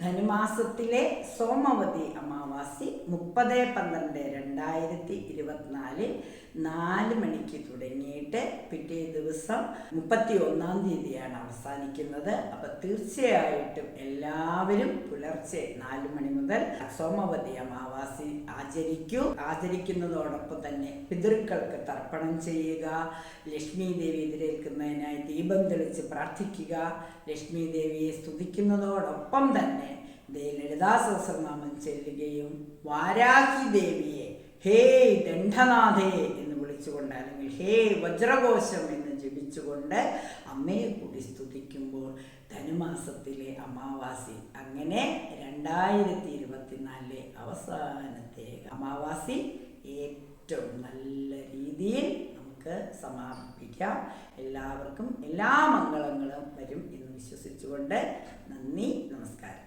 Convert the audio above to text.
ധനുമാസത്തിലെ സോമവതി അമാവാസി മുപ്പത് പന്ത്രണ്ട് രണ്ടായിരത്തി ഇരുപത്തിനാല് നാല് മണിക്ക് തുടങ്ങിയിട്ട് പിറ്റേ ദിവസം മുപ്പത്തി ഒന്നാം തീയതിയാണ് അവസാനിക്കുന്നത്. അപ്പം തീർച്ചയായിട്ടും എല്ലാവരും പുലർച്ചെ നാല് മണി മുതൽ സോമവതി അമാവാസി ആചരിക്കൂ. ആചരിക്കുന്നതോടൊപ്പം തന്നെ പിതൃക്കൾക്ക് തർപ്പണം ചെയ്യുക. ലക്ഷ്മി ദേവി എതിരേൽക്കുന്നതിനായി ദീപം തെളിച്ച് പ്രാർത്ഥിക്കുക. ലക്ഷ്മി ദേവിയെ സ്തുതിക്കുന്നതോടൊപ്പം തന്നെ ലളിതാ സഹസ്രനാമം ചെല്ലുകയും വാരാഹി ദേവിയെ ഹേ ദണ്ഡനാഥേ എന്ന് വിളിച്ചുകൊണ്ട് അല്ലെങ്കിൽ ഹേ വജ്രകോശം എന്ന് ജപിച്ചുകൊണ്ട് അമ്മയെ കൂടി സ്തുതിക്കുമ്പോൾ ധനുമാസത്തിലെ അമാവാസി അങ്ങനെ രണ്ടായിരത്തി ഇരുപത്തിനാലിലെ അവസാനത്തെ അമാവാസി ഏറ്റവും നല്ല രീതിയിൽ നമുക്ക് സമാപിപ്പിക്കാം എല്ലാവർക്കും എല്ലാ മംഗളങ്ങളും വരും എന്ന് വിശ്വസിച്ചുകൊണ്ട് നന്ദി നമസ്കാരം.